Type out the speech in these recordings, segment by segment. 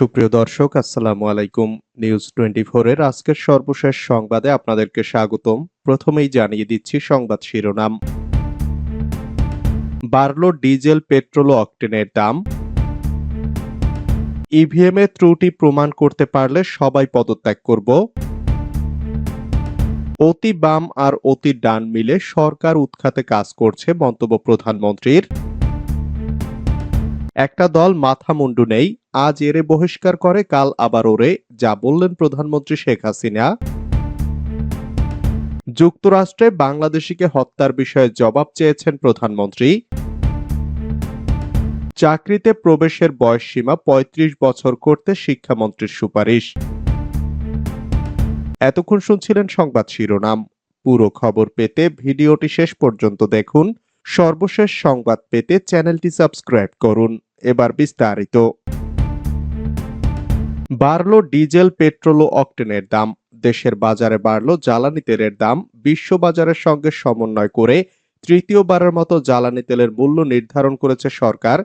সুপ্রিয় দর্শক, আসসালামু আলাইকুম। নিউজ টোয়েন্টি এর আজকের সর্বশেষ সংবাদে আপনাদেরকে স্বাগতম। প্রথমেই জানিয়ে দিচ্ছি সংবাদ শিরোনাম। বাড়ল ডিজেল, পেট্রোল ও অকটেনের দাম। ইভিএম এ ত্রুটি প্রমাণ করতে পারলে সবাই পদত্যাগ করব। অতি বাম আর অতি ডান মিলে সরকার উৎখাতে কাজ করছে মন্তব্য প্রধানমন্ত্রীর। একটা দল মাথা মুন্ডু নেই আজ এরে বহিষ্কার করে, কাল আবার ওরে, যা বললেন প্রধানমন্ত্রী শেখ হাসিনা। যুক্তরাষ্ট্রে বাংলাদেশিকে হত্যার বিষয়ে জবাব চেয়েছেন প্রধানমন্ত্রী। চাকরিতে প্রবেশের বয়স সীমা ৩৫ বছর করতে শিক্ষামন্ত্রীর সুপারিশ। এতক্ষণ শুনছিলেন সংবাদ শিরোনাম। পুরো খবর পেতে ভিডিওটি শেষ পর্যন্ত দেখুন। সর্বশেষ সংবাদ পেতে চ্যানেলটি সাবস্ক্রাইব করুন। এবার বিস্তারিত। বাড়ল ডিজেল, পেট্রোল ও অকটেনের দাম। দেশের বাজারে বাড়ল জ্বালানি তেলের দাম। বিশ্ব বাজারের সঙ্গে সমন্বয় করে তৃতীয়বারের মতো জ্বালানি তেলের মূল্য নির্ধারণ করেছে সরকার।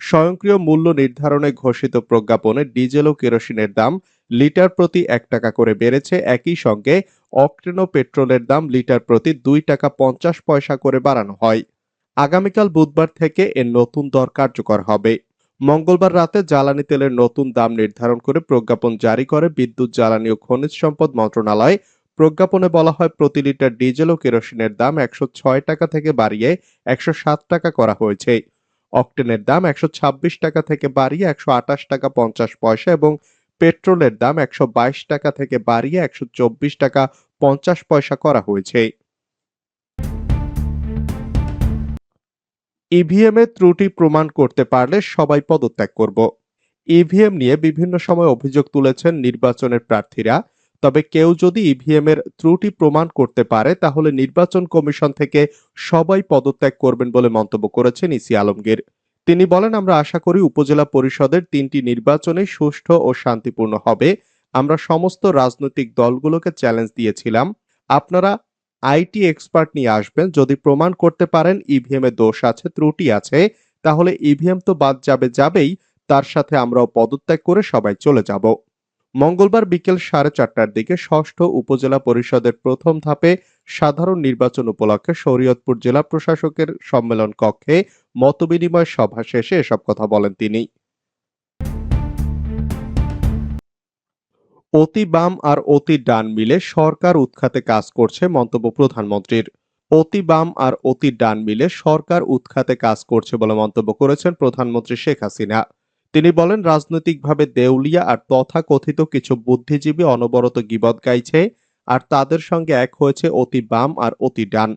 স্বয়ংক্রিয় মূল্য নির্ধারণে ঘোষিত প্রজ্ঞাপনে ডিজেল ও কেরোসিনের দাম লিটার প্রতি এক টাকা করে বেড়েছে। একই সঙ্গে অকটেন ও পেট্রোলের দাম লিটার প্রতি দুই টাকা পঞ্চাশ পয়সা করে বাড়ানো হয়। আগামীকাল বুধবার থেকে এর নতুন দর কার্যকর হবে। মঙ্গলবার রাতে জ্বালানি তেলের নতুন দাম নির্ধারণ করে প্রজ্ঞাপন জারি করে বিদ্যুৎ, জ্বালানি ও খনিজ সম্পদ মন্ত্রণালয়। প্রজ্ঞাপনে বলা হয়, প্রতি লিটার ডিজেল ও কেরোসিনের দাম একশো ছয় টাকা থেকে বাড়িয়ে একশো সাত টাকা করা হয়েছে। অকটেনের দাম একশো ছাব্বিশ টাকা থেকে বাড়িয়ে একশো আঠাশ টাকা পঞ্চাশ পয়সা এবং পেট্রোলের দাম একশো বাইশ টাকা থেকে বাড়িয়ে একশো চব্বিশ টাকা পঞ্চাশ পয়সা করা হয়েছে। ইভিএম এ ত্রুটি প্রমাণ করতে পারলে সবাই পদত্যাগ করব। ইভিএম নিয়ে বিভিন্ন সময় অভিযোগ তুলেছেন নির্বাচনের প্রার্থীরা। তবে কেউ যদি ইভিএম এর ত্রুটি প্রমাণ করতে পারে, তাহলে নির্বাচন কমিশন থেকে সবাই পদত্যাগ করবেন বলে মন্তব্য করেছেন ইসি আলমগীর। তিনি বলেন, আমরা আশা করি উপজেলা পরিষদের তিনটি নির্বাচনে সুষ্ঠু ও শান্তিপূর্ণ হবে। আমরা সমস্ত রাজনৈতিক দলগুলোকে চ্যালেঞ্জ দিয়েছিলাম। আপনারা আইটি এক্সপার্ট নিয়ে আসবেন। যদি প্রমাণ করতে পারেন ইভিএম এ দোষ আছে, ত্রুটি আছে, তাহলে ইভিএম তো বাদ যাবে যাবেই, তার সাথে আমরাও পদত্যাগ করে সবাই চলে যাব। মঙ্গলবার বিকেল সাড়ে চারটার দিকে ষষ্ঠ উপজেলা পরিষদের প্রথম ধাপে সাধারণ নির্বাচন উপলক্ষে শরীয়তপুর জেলা প্রশাসকের সম্মেলন কক্ষে মতবিনিময় সভা শেষে এসব কথা বলেন তিনি। অতি বাম আর অতি ডান মিলে সরকার উৎখাতে কাজ করছে, মন্তব্য প্রধানমন্ত্রীর। অতি বাম আর অতি ডান মিলে সরকার উৎখাতে কাজ করছে বলে মন্তব্য করেছেন প্রধানমন্ত্রী শেখ হাসিনা। তিনি বলেন, রাজনৈতিকভাবে দেউলিয়া আর তথাকথিত কিছু বুদ্ধিজীবী অনবরত গিবত গাইছে আর তাদের সঙ্গে এক হয়েছে অতি বাম আর অতি ডান।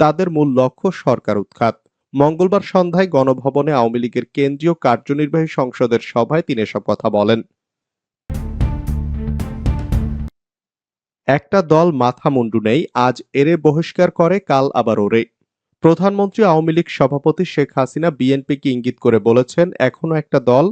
তাদের মূল লক্ষ্য সরকার উৎখাত। মঙ্গলবার সন্ধ্যায় গণভবনে আওয়ামী লীগের কেন্দ্রীয় কার্যনির্বাহী সংসদের সভায় তিনি এসব কথা বলেন। একটা দল মাথা মুন্ডু নেই, আজ এরে বহিষ্কার করে, কাল আবার ওরে। প্রধানমন্ত্রী আওয়ামী লীগ সভাপতি শেখ হাসিনা বিএনপিকে ইঙ্গিত করে বলেছেন, এখনও একটা দল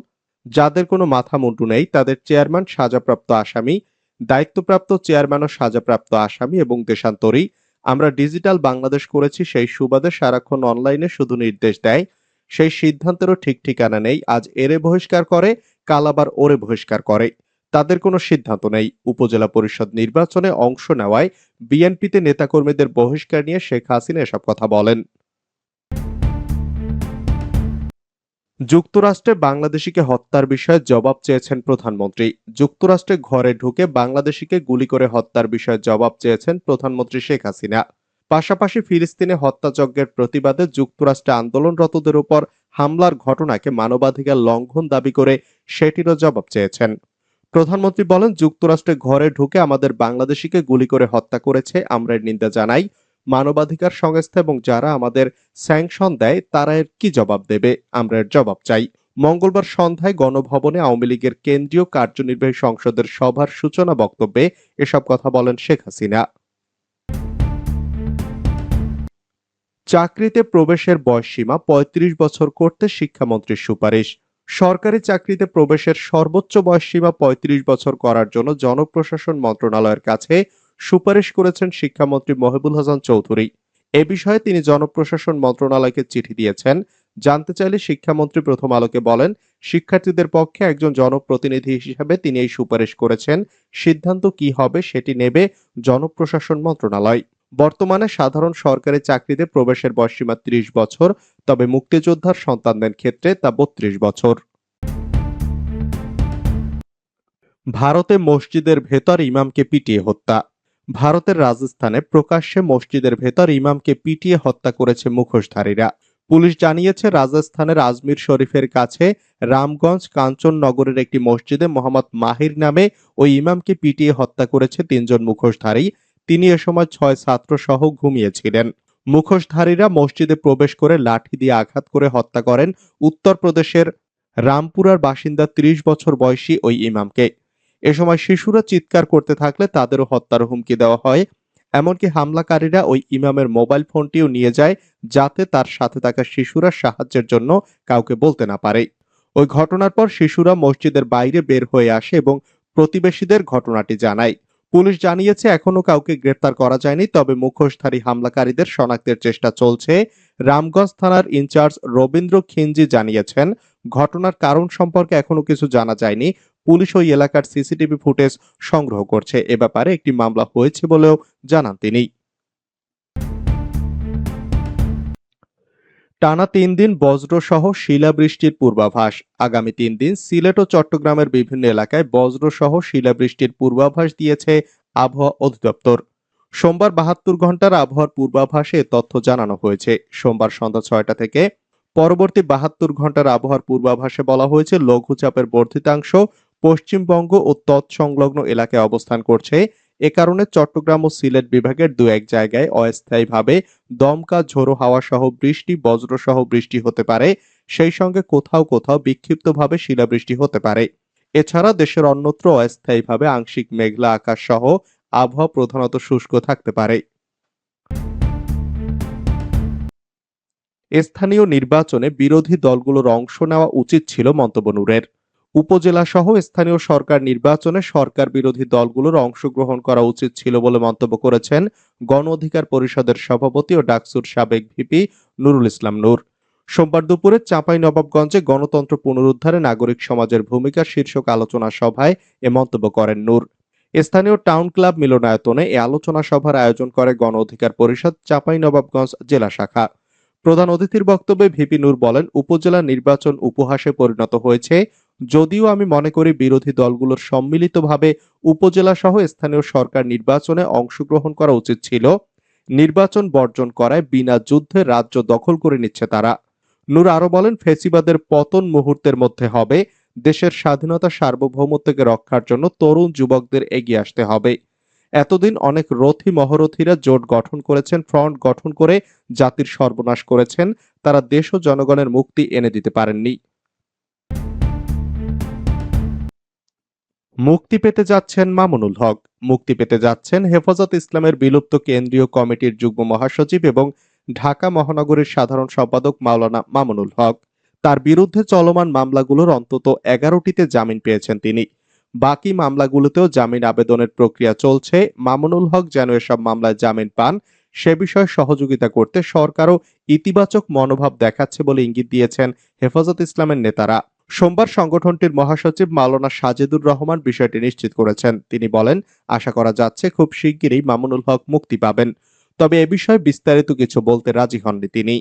যাদের কোনো মাথা মুন্ডু নেই, তাদের চেয়ারম্যান সাজাপ্রাপ্ত আসামি, দায়িত্বপ্রাপ্ত চেয়ারম্যানও সাজাপ্রাপ্ত আসামি এবং দেশান্তরী। আমরা ডিজিটাল বাংলাদেশ করেছি, সেই সুবাদে সারাক্ষণ অনলাইনে শুধু নির্দেশ দেয়, সেই সিদ্ধান্তেরও ঠিক ঠিকানা নেই, আজ এরে বহিষ্কার করে, কাল আবার ওরে বহিষ্কার করে। তাদের কোনো সিদ্ধান্ত নেই। উপজেলা পরিষদ নির্বাচনে অংশ নেওয়ায় বিএনপিতে নেতাকর্মীদের বহিষ্কার নিয়ে শেখ হাসিনা এসব কথা বলেন। যুক্তরাষ্ট্রে বাংলাদেশিকে হত্যার বিষয়ে জবাব চেয়েছেন প্রধানমন্ত্রী। যুক্তরাষ্ট্রে ঘরে ঢুকে বাংলাদেশিকে গুলি করে হত্যার বিষয়ে জবাব চেয়েছেন প্রধানমন্ত্রী শেখ হাসিনা। পাশাপাশি ফিলিস্তিনে হত্যাযজ্ঞের প্রতিবাদে যুক্তরাষ্ট্রে আন্দোলনরতদের উপর হামলার ঘটনাকে মানবাধিকার লঙ্ঘন দাবি করে সেটিরও জবাব চেয়েছেন। প্রধানমন্ত্রী বলেন, যুক্তরাষ্ট্রে ঘরে ঢুকে আমাদের বাংলাদেশিকে গুলি করে হত্যা করেছে, আমরা এর নিন্দা জানাই। মানবাধিকার সংস্থা এবং যারা আমাদের স্যাংশন দেয়, তারা এর কি জবাব দেবে? আমরা এর জবাব চাই। মঙ্গলবার সন্ধ্যায় গণভবনে আওয়ামী লীগের কেন্দ্রীয় কার্যনির্বাহী সংসদের সভার সূচনা বক্তব্যে এসব কথা বলেন শেখ হাসিনা। চাকরিতে প্রবেশের বয়সসীমা ৩৫ বছর করতে শিক্ষামন্ত্রীর সুপারিশ। সরকারি চাকরিতে প্রবেশের সর্বোচ্চ বয়সসীমা ৩৫ বছর করার জন্য জনপ্রশাসন মন্ত্রণালয়ের কাছে সুপারিশ করেছেন শিক্ষামন্ত্রী মহিবুল হাসান চৌধুরী। এ বিষয়ে তিনি জনপ্রশাসন মন্ত্রণালয়কে চিঠি দিয়েছেন। জানতে চাইলে শিক্ষামন্ত্রী প্রথম আলোকে বলেন, শিক্ষার্থীদের পক্ষে একজন জনপ্রতিনিধি হিসেবে তিনি এই সুপারিশ করেছেন। সিদ্ধান্ত কি হবে সেটি নেবে জনপ্রশাসন মন্ত্রণালয়। বর্তমানে সাধারণ সরকারি চাকরিতে প্রবেশের বয়সীমা ত্রিশ বছর, তবে মুক্তিযোদ্ধার সন্তানদের ক্ষেত্রে তা বত্রিশ বছর। ভারতে মসজিদের ভেতর ইমামকে পিটিয়ে হত্যা। ভারতের রাজস্থানে প্রকাশ্যে মসজিদের ভেতর ইমামকে পিটিয়ে হত্যা করেছে মুখোশধারীরা। পুলিশ জানিয়েছে, রাজস্থানের আজমির শরীফের কাছে রামগঞ্জ কাঞ্চননগরের একটি মসজিদে মোহাম্মদ মাহির নামে ওই ইমামকে পিটিয়ে হত্যা করেছে তিনজন মুখোশধারী। তিনি এ সময় ছয় ছাত্র সহ ঘুমিয়েছিলেন। মুখোশধারীরা মসজিদে প্রবেশ করে লাঠি দিয়ে আঘাত করে হত্যা করেন উত্তরপ্রদেশের রামপুরার বাসিন্দা ত্রিশ বছর বয়সী ওই ইমামকে। এ সময় শিশুরা চিৎকার করতে থাকলে তাদেরও হত্যার হুমকি দেওয়া হয়। এমনকি হামলাকারীরা ওই ইমামের মোবাইল ফোনটিও নিয়ে যায় যাতে তার সাথে থাকা শিশুরা সাহায্যের জন্য কাউকে বলতে না পারে। ওই ঘটনার পর শিশুরা মসজিদের বাইরে বের হয়ে আসে এবং প্রতিবেশীদের ঘটনাটি জানায়। পুলিশ জানিয়েছে এখনও কাউকে গ্রেপ্তার করা যায়নি, তবে মুখোশধারী হামলাকারীদের শনাক্তের চেষ্টা চলছে। রামগঞ্জ থানার ইনচার্জ রবীন্দ্র খিঞ্জি জানিয়েছেন, ঘটনার কারণ সম্পর্কে এখনও কিছু জানা যায়নি। পুলিশ ওই এলাকার সিসিটিভি ফুটেজ সংগ্রহ করছে। এ ব্যাপারে একটি মামলা হয়েছে বলেও জানান তিনি। টানা তিন দিন বজ্রসহ শিলাবৃষ্টির পূর্বাভাস। আগামী তিন দিন সিলেট ও চট্টগ্রামের বিভিন্ন এলাকায় বজ্রসহ শিলাবৃষ্টির পূর্বাভাস দিয়েছে আবহাওয়া অধিদপ্তর। সোমবার বাহাত্তর ঘণ্টার আবহাওয়ার পূর্বাভাসে তথ্য জানানো হয়েছে। সোমবার সন্ধ্যা ছয়টা থেকে পরবর্তী বাহাত্তর ঘণ্টার আবহাওয়ার পূর্বাভাসে বলা হয়েছে, লঘুচাপের বর্ধিতাংশ পশ্চিমবঙ্গ ও তৎসংলগ্ন এলাকায় অবস্থান করছে। এ কারণে চট্টগ্রাম ও সিলেট বিভাগের দু এক জায়গায় অস্থায়ীভাবে দমকা ঝোড়ো হাওয়া সহ বৃষ্টি বজ্র সহ বৃষ্টি হতে পারে। সেই সঙ্গে কোথাও কোথাও বিক্ষিপ্তভাবে শিলাবৃষ্টি হতে পারে। এছাড়া দেশের অন্যত্র অস্থায়ীভাবে আংশিক মেঘলা আকাশ সহ আবহাওয়া প্রধানত শুষ্ক থাকতে পারে। স্থানীয় নির্বাচনে বিরোধী দলগুলোর অংশ নেওয়া উচিত ছিল মন্তব্য নূরের। উপজেলা সহ স্থানীয় সরকার নির্বাচনে সরকার বিরোধী দলগুলোর অংশগ্রহণ করা উচিত ছিল বলে মন্তব্য করেছেন গণ অধিকার পরিষদের সভাপতি ও ডাকসুর সাবেক ভিপি নুরুল ইসলাম নূর। সোমবার দুপুরে চাঁপাই নবাবগঞ্জে গণতন্ত্র পুনরুদ্ধারে নাগরিক সমাজের ভূমিকা শীর্ষক আলোচনা সভায় এ মন্তব্য করেন নূর। স্থানীয় টাউন ক্লাব মিলনায়তনে এ আলোচনা সভার আয়োজন করে গণ অধিকার পরিষদ চাঁপাই নবাবগঞ্জ জেলা শাখা। প্রধান অতিথির বক্তব্যে ভিপি নূর বলেন, উপজেলা নির্বাচন উপহাসে পরিণত হয়েছে যদিও আমি মনে করি বিরোধী দলগুলোর সম্মিলিতভাবে উপজেলা সহ স্থানীয় সরকার নির্বাচনে অংশগ্রহণ করা উচিত ছিল। নির্বাচন বর্জন করায় বিনা যুদ্ধে রাজ্য দখল করে নিচ্ছে তারা। নূর আরও বলেন, ফেসিবাদের পতন মুহূর্তের মধ্যে হবে। দেশের স্বাধীনতা সার্বভৌমত্বকে রক্ষার জন্য তরুণ যুবকদের এগিয়ে আসতে হবে। এতদিন অনেক রথী মহরথীরা জোট গঠন করেছেন, ফ্রন্ট গঠন করে জাতির সর্বনাশ করেছেন। তারা দেশ ও জনগণের মুক্তি এনে দিতে পারেননি। মুক্তি পেতে যাচ্ছেন মামুনুল হক। মুক্তি পেতে যাচ্ছেন হেফাজত ইসলামের বিলুপ্ত কেন্দ্রীয় কমিটির যুগ্ম মহাসচিব এবং ঢাকা মহানগরীর সাধারণ সম্পাদক মাওলানা মামুনুল হক। তার বিরুদ্ধে চলমান মামলাগুলোর অন্তত এগারোটিতে জামিন পেয়েছেন তিনি। বাকি মামলাগুলোতেও জামিন আবেদনের প্রক্রিয়া চলছে। মামুনুল হক যেন এসব মামলায় জামিন পান, সে বিষয়ে সহযোগিতা করতে সরকারও ইতিবাচক মনোভাব দেখাচ্ছে বলে ইঙ্গিত দিয়েছেন হেফাজত ইসলামের নেতারা। সোমবার সংগঠনটির মহাসচিব মাওলানা সাজেদুর রহমান বিষয়টি নিশ্চিত করেছেন। তিনি বলেন, আশা করা যাচ্ছে খুব শিগগিরই মামুনুল হক মুক্তি পাবেন। তবে এ বিষয়ে বিস্তারিত কিছু বলতে রাজি হননি তিনি।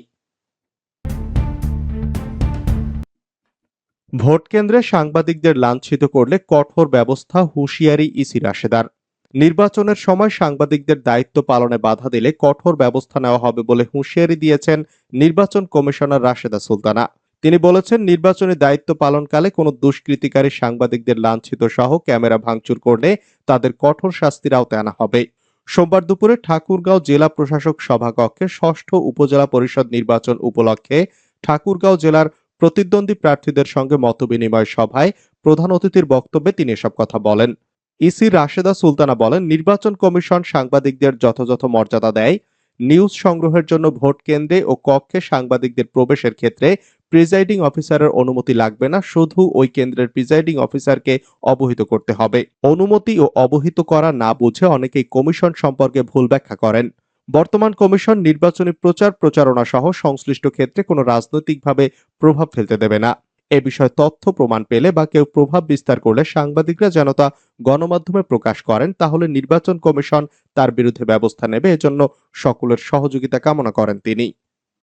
ভোট কেন্দ্রে সাংবাদিকদের লাঞ্ছিত করলে কঠোর ব্যবস্থা হুঁশিয়ারি ইসি রাশেদার। নির্বাচনের সময় সাংবাদিকদের দায়িত্ব পালনে বাধা দিলে কঠোর ব্যবস্থা নেওয়া হবে বলে হুঁশিয়ারি দিয়েছেন নির্বাচন কমিশনার রাশেদা সুলতানা। তিনি বলেছেন, নির্বাচনী দায়িত্ব পালনকালে কোনো দুষ্কৃতিকারী সাংবাদিকদের লাঞ্ছিত সহ ক্যামেরা ভাঙচুর করলে তাদের কঠোর শাস্তির আওতায় আনা হবে। সোমবার দুপুরে ঠাকুরগাঁও জেলা প্রশাসক সভাকক্ষে ষষ্ঠ উপজেলা পরিষদ নির্বাচন উপলক্ষে ঠাকুরগাঁও জেলার প্রতিদ্বন্দ্বী প্রার্থীদের সঙ্গে মতবিনিময় সভায় প্রধান অতিথির বক্তব্যে তিনি এসব কথা বলেন। ইসি রাশেদা সুলতানা বলেন, নির্বাচন কমিশন সাংবাদিকদের যথাযথ মর্যাদা দেয়। নিউজ সংগ্রহের জন্য ভোট কেন্দ্রে ও কক্ষে সাংবাদিকদের প্রবেশের ক্ষেত্রে প্রিজাইডিং অফিসারের অনুমতি লাগবে না, শুধু ওই কেন্দ্রের প্রিজাইডিং অফিসারকে অবহিত করতে হবে। অনুমতি ও অবহিত করা না বুঝে অনেকেই কমিশন সম্পর্কে ভুল ব্যাখ্যা করেন। বর্তমান কমিশন নির্বাচনী প্রচার প্রচারণা সহ সংশ্লিষ্ট ক্ষেত্রে কোনো রাজনৈতিকভাবে প্রভাব ফেলতে দেবে না। এ বিষয়ে তথ্য প্রমাণ পেলে বা কেউ প্রভাব বিস্তার করলে সাংবাদিকরা যেন তা গণমাধ্যমে প্রকাশ করেন, তাহলে নির্বাচন কমিশন তার বিরুদ্ধে ব্যবস্থা নেবে। এজন্য সকলের সহযোগিতা কামনা করেন তিনি।